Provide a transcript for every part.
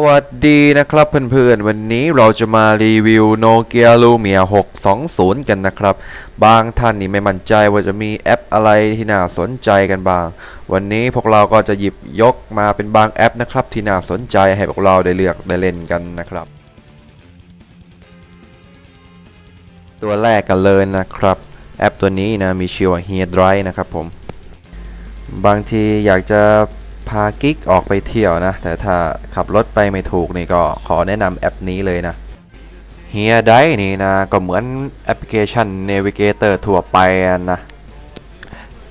สวัสดีนะครับเพื่อนๆ วันนี้เราจะมารีวิว Nokia Lumia 620 กันนะครับ บางท่านนี่ไม่มั่นใจว่าจะมีแอปอะไรที่น่าสนใจกันบ้าง วันนี้พวกเราก็จะหยิบยกมาเป็นบางแอปนะครับ ที่น่าสนใจให้พวกเราได้เลือกได้เล่นกันนะครับ ตัวแรกกันเลยนะครับ แอปตัวนี้นะมีชื่อว่า Here Drive นะครับผม บางทีอยากจะ พากิ๊กออกไปเที่ยวนะ แต่ถ้าขับรถไปไม่ถูกนี่ก็ขอแนะนำแอปนี้เลยนะ Here d i นี่นะ ก็เหมือนแอปพลิเคชัน Navigator ทั่วไปนะ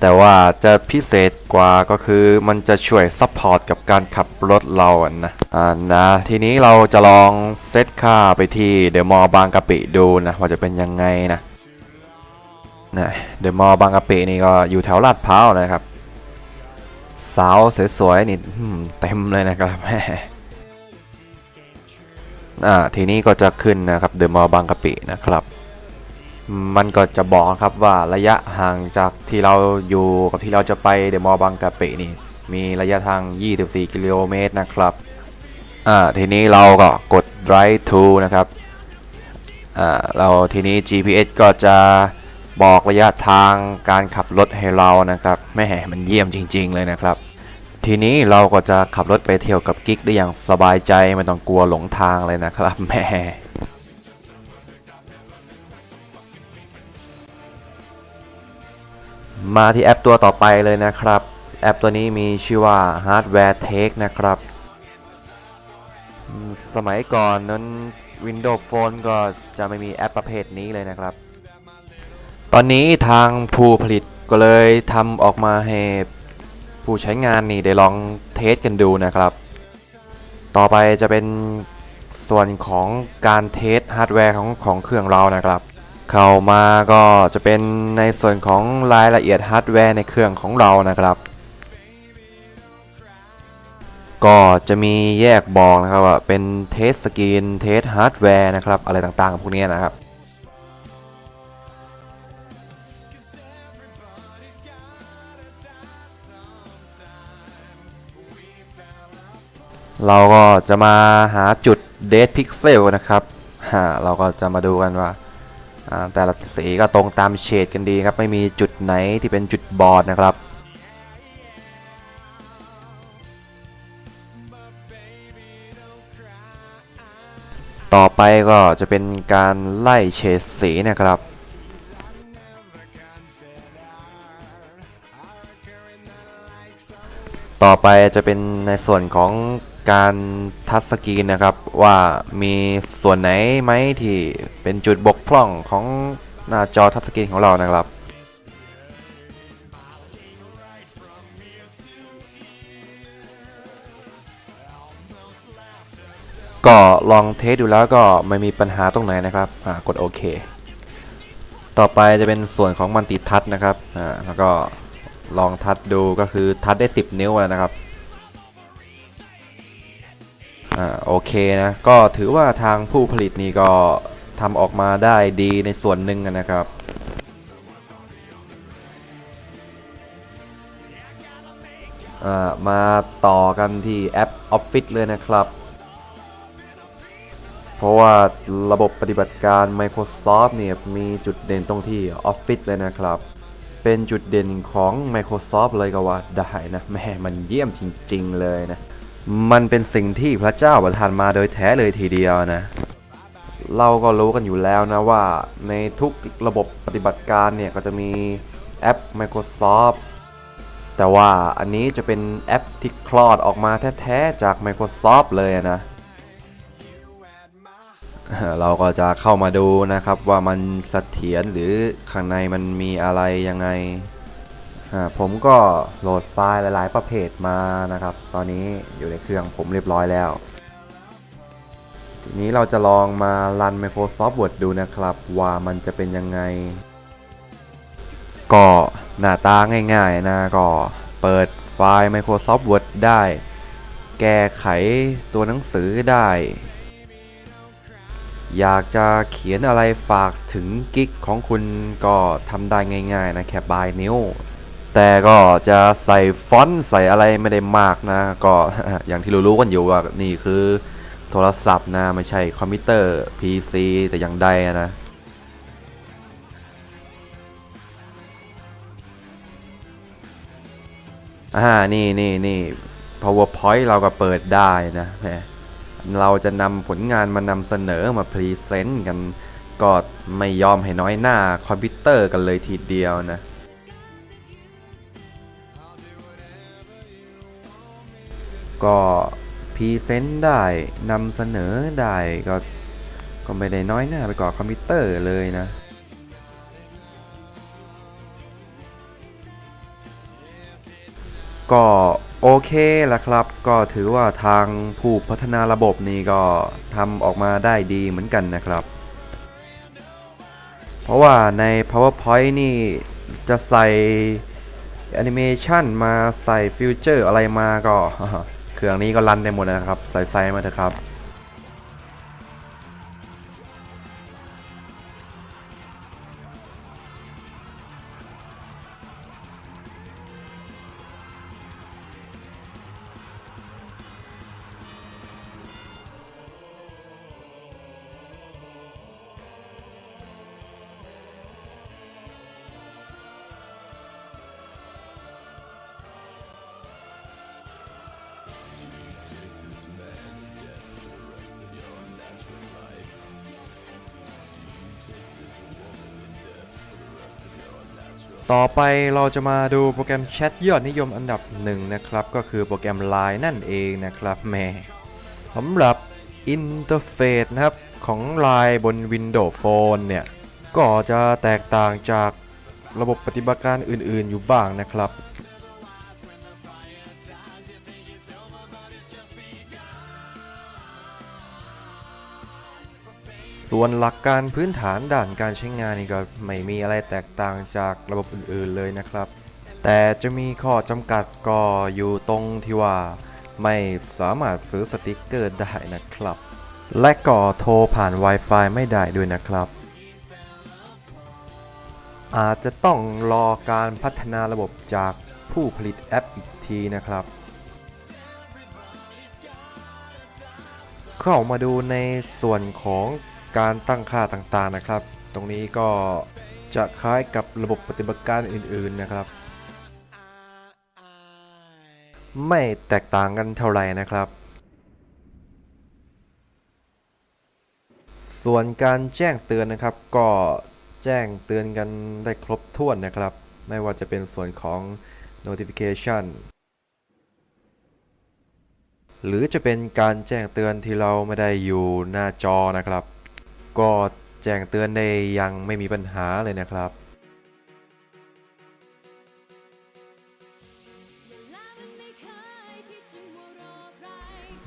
แต่ว่าจะพิเศษกว่าก็คือมันจะช่วยซัพพอร์ตกับการขับรถเราอะนะอ่านะ ทีนี้เราจะลองเซตค่าไปที่เดอะมอลล์บางกะปิดูนะ ว่าจะเป็นยังไงนะนะเดอะมอลล์บางกะปินี่ก็อยู่แถวลาดพร้าวนะครับ สาวสวยๆนี่เต็มเลยนะครับอ่าทีนี้ก็จะขึ้นนะครับเดอะมอลล์บางกะปินะครับ มันก็จะบอกครับว่าระยะห่างจากที่เราอยู่กับที่เราจะไปเดอะมอลล์บางกะปินี่ มีระยะทาง 24 กิโลเมตรนะครับอ่าทีนี้เราก็กด drive to นะครับอ่าเราทีนี้ GPS ก็จะบอกระยะทางการขับรถให้เรานะครับแม่มันเยี่ยมจริง ๆ เลยนะครับ ทีนี้เราก็จะขับรถไปเที่ยวกับกิ๊กได้อย่างสบายใจไม่ต้องกลัวหลงทางเลยนะครับแม่มาที่แอปตัวต่อไปเลยนะครับ แอปตัวนี้มีชื่อว่า Hardware Take นะครับ สมัยก่อนนั้น Windows Phone ก็จะไม่มีแอปประเภทนี้เลยนะครับ ตอนนี้ทางผู้ผลิตก็เลยทำออกมาให้ ผู้ใช้งานนี่ได้ลองเทสกันดูนะครับ ต่อไปจะเป็นส่วนของการเทสฮาร์ดแวร์ของของเครื่องเรานะครับ เข้ามาก็จะเป็นในส่วนของรายละเอียดฮาร์ดแวร์ในเครื่องของเรานะครับ ก็จะมีแยกบอกนะครับว่าเป็นเทสสกรีนเทสฮาร์ดแวร์นะครับอะไรต่างๆพวกนี้นะครับ เราก็จะมาหาจุดเด d พิกเซลนะครับฮะเราก็จะมาดูกันว่า แต่ละสีก็ตรงตามเฉดกันดีครับ ไม่มีจุดไหนที่เป็นจุดบอดนะครับต่อไปก็จะเป็นการไล่เฉดสีนะครับ ต่อไปจะเป็นในส่วนของ การทัชสกรีนนะครับ ว่ามีส่วนไหนไหมที่เป็นจุดบกพร่องของหน้าจอทัชสกรีนของเรานะครับก็ลองเทสดูแล้วก็ไม่มีปัญหาตรงไหนนะครับอ่ากดโอเค ต่อไปจะเป็นส่วนของมันติทัชนะครับอ่าแล้วก็ลองทัชดูก็คือทัชได้ 10 นิ้วแล้วนะครับ อ่าโอเคนะ ก็ถือว่าทางผู้ผลิตนี่ก็ทำออกมาได้ดีในส่วนหนึ่งนะครับอ่ามาต่อกันที่แอป Office เลยนะครับ เพราะว่าระบบปฏิบัติการ Microsoft เนี่ยมีจุดเด่นตรงที่ Office เลยนะครับ เป็นจุดเด่นของ Microsoft เลยก็ว่าได้นะ แม่มันเยี่ยมจริง ๆ เลยนะ มันเป็นสิ่งที่พระเจ้าประทานมาโดยแท้เลยทีเดียวนะ เราก็รู้กันอยู่แล้วนะว่าในทุกระบบปฏิบัติการเนี่ยก็จะมีแอป Microsoft แต่ว่าอันนี้จะเป็นแอปที่คลอดออกมาแท้ๆจาก Microsoft เลยนะ เราก็จะเข้ามาดูนะครับว่ามันเสถียรหรือข้างในมันมีอะไรยังไง ผมก็โหลดไฟล์หลาย ๆ ประเภทมานะครับ ตอนนี้อยู่ในเครื่องผมเรียบร้อยแล้ว ทีนี้เราจะลองมารัน Microsoft Word ดูนะครับ ว่ามันจะเป็นยังไง ก็หน้าตาง่าย ๆ นะ ก็เปิดไฟล์ Microsoft Word ได้ แก้ไขตัวหนังสือได้ อยากจะเขียนอะไรฝากถึงกิ๊กของคุณก็ทำได้ง่าย ๆ นะแค่บายนิ้ว แต่ก็จะใส่ฟอนต์ใส่อะไรไม่ได้มากนะ ก็อย่างที่รู้ๆกันอยู่ว่านี่คือโทรศัพท์นะ ไม่ใช่คอมพิวเตอร์ PC แต่อย่างใดอะนะอ่านี่นี่นี่ powerpoint เราก็เปิดได้นะแหมเราจะนำผลงานมานำเสนอมาพรีเซนต์กัน ก็ไม่ยอมให้น้อยหน้าคอมพิวเตอร์กันเลยทีเดียวนะ ก็พรีเซนต์ได้นำเสนอได้ก็ก็ไม่ได้น้อยหน้าไปกว่าคอมพิวเตอร์เลยนะก็โอเคละครับ ก็ถือว่าทางผู้พัฒนาระบบนี่ก็ทำออกมาได้ดีเหมือนกันนะครับ เพราะว่าใน PowerPoint นี่จะใส่แอนิเมชันมาใส่ฟิวเจอร์อะไรมาก็ เครื่องนี้ก็รันได้หมดนะครับใส่ไซมาเถอะครับ ต่อไปเราจะมาดูโปรแกรมแชทยอดนิยมอันดับหนึ่งนะครับ ก็คือโปรแกรม Line นั่นเองนะครับแม่สำหรับอินเทอร์เฟซนะครับของ Line บน Windows Phone เนี่ย ก็จะแตกต่างจากระบบปฏิบัติการอื่นๆอยู่บ้างนะครับ ส่วนหลักการพื้นฐานด่านการใช้งานนี่ก็ไม่มีอะไรแตกต่างจากระบบอื่นๆเลยนะครับ แต่จะมีข้อจำกัดก็อยู่ตรงที่ว่า ไม่สามารถซื้อสติกเกอร์ได้นะครับ และก็โทรผ่าน Wi-Fi ไม่ได้ด้วยนะครับ อาจจะต้องรอการพัฒนาระบบจากผู้ผลิตแอปอีกทีนะครับเข้ามาดูในส่วนของ การตั้งค่าต่างๆนะครับ ตรงนี้ก็จะคล้ายกับระบบปฏิบัติการอื่นๆนะครับ ไม่แตกต่างกันเท่าไหร่นะครับ ส่วนการแจ้งเตือนนะครับ ก็แจ้งเตือนกันได้ครบถ้วนนะครับ ไม่ว่าจะเป็นส่วนของ notification หรือจะเป็นการแจ้งเตือนที่เราไม่ได้อยู่หน้าจอนะครับ ก็แจ้งเตือนได้ยังไม่มีปัญหาเลยนะครับ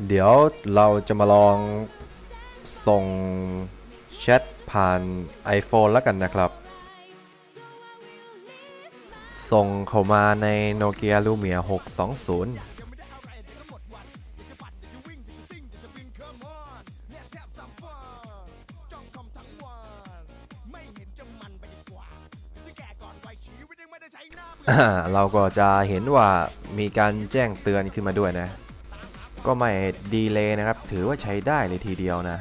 เดี๋ยวเราจะมาลองส่งแชทผ่าน iPhone แล้วกันนะครับ ส่งเข้ามาใน Nokia Lumia 620 เราก็จะเห็นว่ามีการแจ้งเตือนขึ้นมาด้วยนะ ก็ไม่ดีเลยนะครับ ถือว่าใช้ได้เลยทีเดียวนะ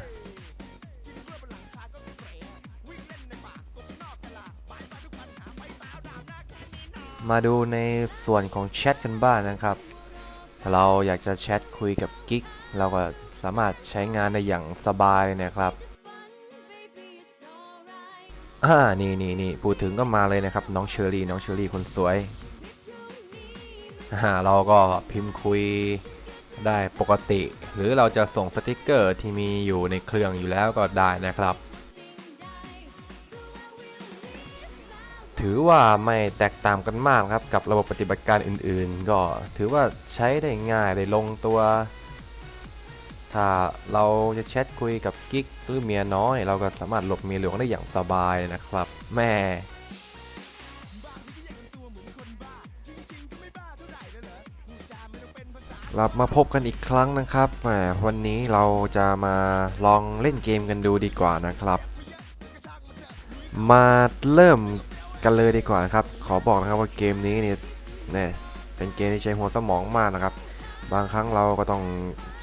มาดูในส่วนของแชทกันบ้างนะครับถ้าเราอยากจะแชทคุยกับกิ๊กเราก็สามารถใช้งานได้อย่างสบายเลยนะครับ อ่านี่นี่นี่พูดถึงก็มาเลยนะครับ น้องเชอรี่น้องเชอรี่คนสวยอ่าเราก็พิมพ์คุยได้ปกติ หรือเราจะส่งสติกเกอร์ที่มีอยู่ในเครื่องอยู่แล้วก็ได้นะครับ ถือว่าไม่แตกต่างกันมากครับกับระบบปฏิบัติการอื่นๆ ก็ถือว่าใช้ได้ง่ายได้ลงตัว ถ้าเราจะแชทคุยกับกิ๊กหรือเมียน้อย เราก็สามารถหลบเมียหลวงได้อย่างสบายนะครับแม่กลับมาพบกันอีกครั้งนะครับแหมวันนี้เราจะมาลองเล่นเกมกันดูดีกว่านะครับ มาเริ่มกันเลยดีกว่านะครับ ขอบอกนะครับว่าเกมนี้เนี่ยเนี่ยเป็นเกมที่ใช้หัวสมองมากนะครับ บางครั้งเราก็ต้อง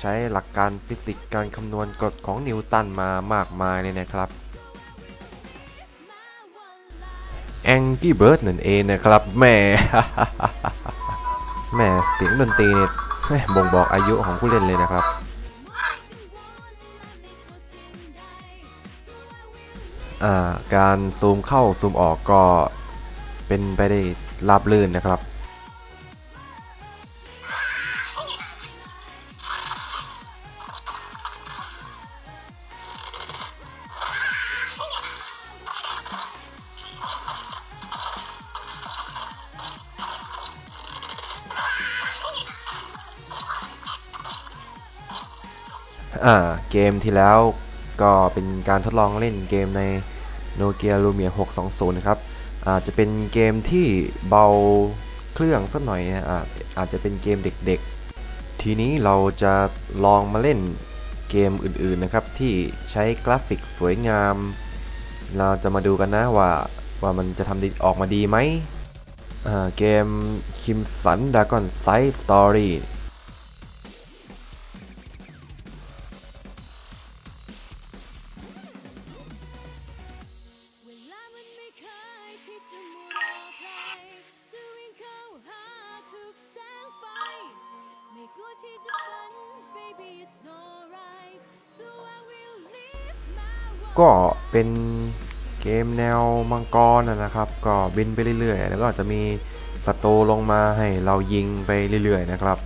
ใช้หลักการฟิสิกส์การคำนวณกฎของนิวตันมามากมายเลยนะครับ Angry Bird นั่นเองนะครับแม่ แม่เสียงดนตรีเนี่ยบ่งบอกอายุของผู้เล่นเลยนะครับ การซูมเข้าซูมออกก็เป็นไปได้ราบรื่นนะครับ เกมที่แล้วก็เป็นการทดลองเล่นเกมใน Nokia Lumia 620 นะครับอาจจะเป็นเกมที่เบาเครื่องสักหน่อยอาจอาจจะเป็นเกมเด็กๆ ทีนี้เราจะลองมาเล่นเกมอื่นๆนะครับ ที่ใช้กราฟิกสวยงาม เราจะมาดูกันนะว่าว่ามันจะทำออกมาดีไหมเกม Crimson Dragon Side Story เว ก็เป็นเกมแนวมังกรนะครับ ก็บินไปเรื่อยๆ แล้วก็จะมีศัตรูลงมาให้เรายิงไปเรื่อยๆนะครับ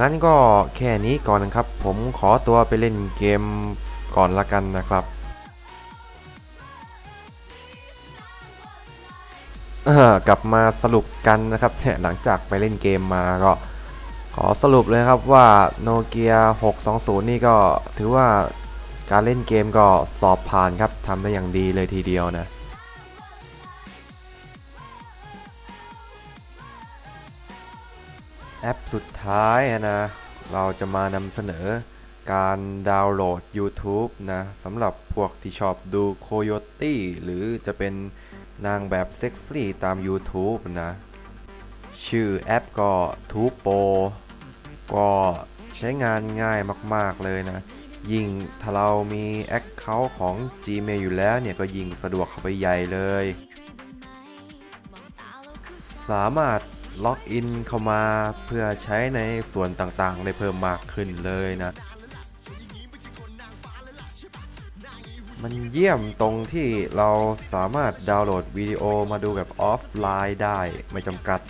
งั้นก็แค่นี้ก่อนนะครับ ผมขอตัวไปเล่นเกมก่อนละกันนะครับกลับมาสรุปกันนะครับหลังจากไปเล่นเกมมาก็ ขอสรุปเลยครับว่าโนเกีย620 นี่ก็ถือว่าการเล่นเกมก็สอบผ่านครับทำได้อย่างดีเลยทีเดียวนะแอปสุดท้ายนะเราจะมานำเสนอการดาวน์โหลด YouTube นะสำหรับพวกที่ชอบดู Coyote หรือจะเป็นนางแบบเซ็กซี่ตาม YouTube นะ ชื่อแอปก็ทูโป ก็ใช้งานง่ายมากๆเลยนะ ยิ่งถ้าเรามี Account ของ Gmail อยู่แล้วเนี่ยก็ยิ่งสะดวกเข้าไปใหญ่เลย สามารถล็อกอินเข้ามาเพื่อใช้ในส่วนต่างๆ ได้เพิ่มมากขึ้นเลยนะ มันเยี่ยมตรงที่เราสามารถดาวน์โหลดวิดีโอมาดูแบบออฟไลน์ได้ไม่จำกัด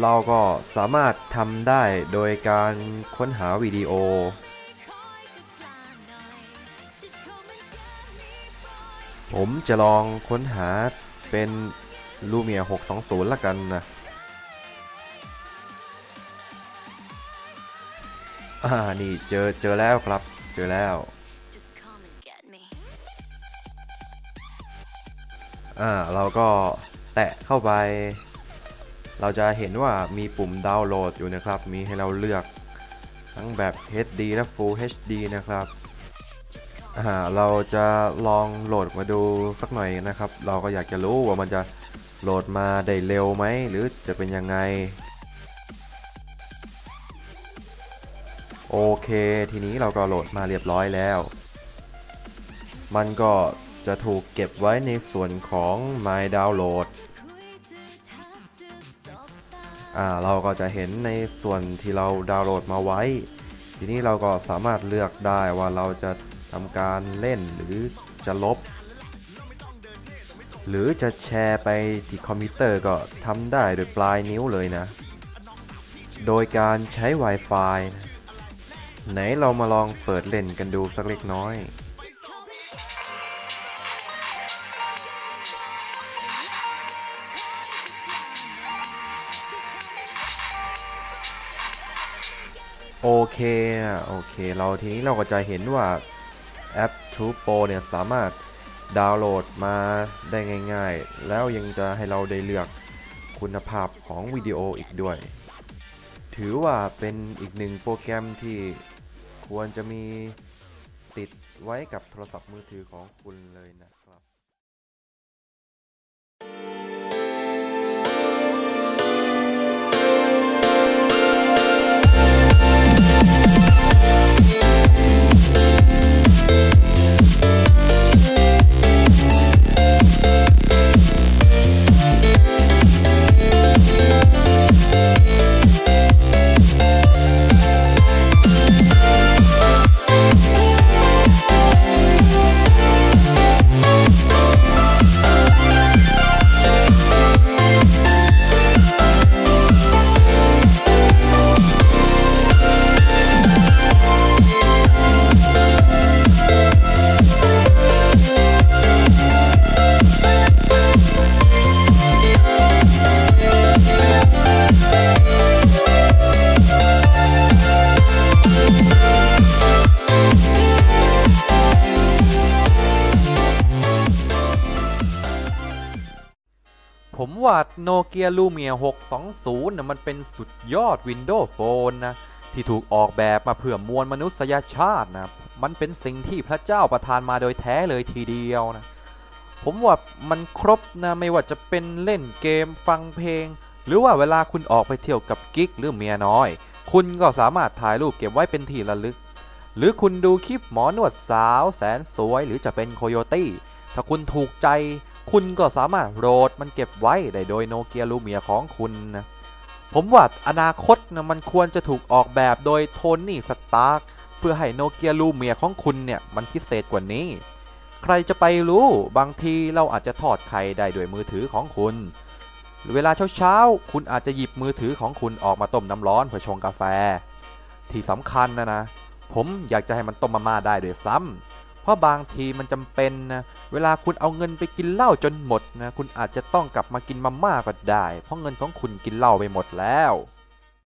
เราก็สามารถทำได้โดยการค้นหาวิดีโอ ผมจะลองค้นหาเป็นลูเมีย620 ละกันนะอ่า นี่เจอเจอแล้วครับ เจอแล้ว อ่า เราก็แตะเข้าไป เราจะเห็นว่ามีปุ่มดาวน์โหลดอยู่นะครับ มีให้เราเลือกทั้งแบบ HD และ Full HD นะครับเราจะลองโหลดมาดูสักหน่อยนะครับ เราก็อยากจะรู้ว่ามันจะโหลดมาได้เร็วไหม หรือจะเป็นยังไง โอเค ทีนี้เราก็โหลดมาเรียบร้อยแล้ว มันก็จะถูกเก็บไว้ในส่วนของ My Download เราก็จะเห็นในส่วนที่เราดาวน์โหลดมาไว้ ทีนี้เราก็สามารถเลือกได้ว่าเราจะทำการเล่นหรือจะลบ หรือจะแชร์ไปที่คอมพิวเตอร์ก็ทำได้โดยปลายนิ้วเลยนะ โดยการใช้ Wi-Fi ไหนเรามาลองเปิดเล่นกันดูสักเล็กน้อย โอเคนะโอเค เราทีนี้เราก็จะเห็นว่าแอป True Pro เนี่ยสามารถดาวน์โหลดมาได้ง่าย ๆ แล้วยังจะให้เราได้เลือกคุณภาพของวิดีโออีกด้วย ถือว่าเป็นอีกหนึ่งโปรแกรมที่ควรจะมีติดไว้กับโทรศัพท์มือถือของคุณเลยนะครับ ผมว่าโนเกียลูเมีย620นะมันเป็นสุดยอด Windows Phone นะ ที่ถูกออกแบบมาเพื่อมวลมนุษยชาตินะ มันเป็นสิ่งที่พระเจ้าประทานมาโดยแท้เลยทีเดียวนะ ผมว่ามันครบนะ ไม่ว่าจะเป็นเล่นเกมฟังเพลง หรือว่าเวลาคุณออกไปเที่ยวกับกิ๊กหรือเมียน้อย คุณก็สามารถถ่ายรูปเก็บไว้เป็นที่ระลึก หรือคุณดูคลิปหมอนวดสาวแสนสวย หรือจะเป็นโคโยตี้ถ้าคุณถูกใจ คุณก็สามารถโหลดมันเก็บไว้ได้โดยโนเกียลูเมียของคุณนะผมว่าอนาคตนะมันควรจะถูกออกแบบโดยโทนี่สตาร์กเพื่อให้โนเกียลูเมียของคุณเนี่ยมันพิเศษกว่านี้ ใครจะไปรู้บางทีเราอาจจะทอดไข่ได้ด้วยมือถือของคุณ เวลาเช้าๆ คุณอาจจะหยิบมือถือของคุณออกมาต้มน้ำร้อนเพื่อชงกาแฟ ที่สำคัญนะนะ ผมอยากจะให้มันต้มมาม่าได้ด้วยซ้ำ เพราะบางทีมันจำเป็นนะเวลาคุณเอาเงินไปกินเหล้าจนหมดนะคุณอาจจะต้องกลับมากินมาม่าก็ได้ เพราะเงินของคุณกินเหล้าไปหมดแล้ว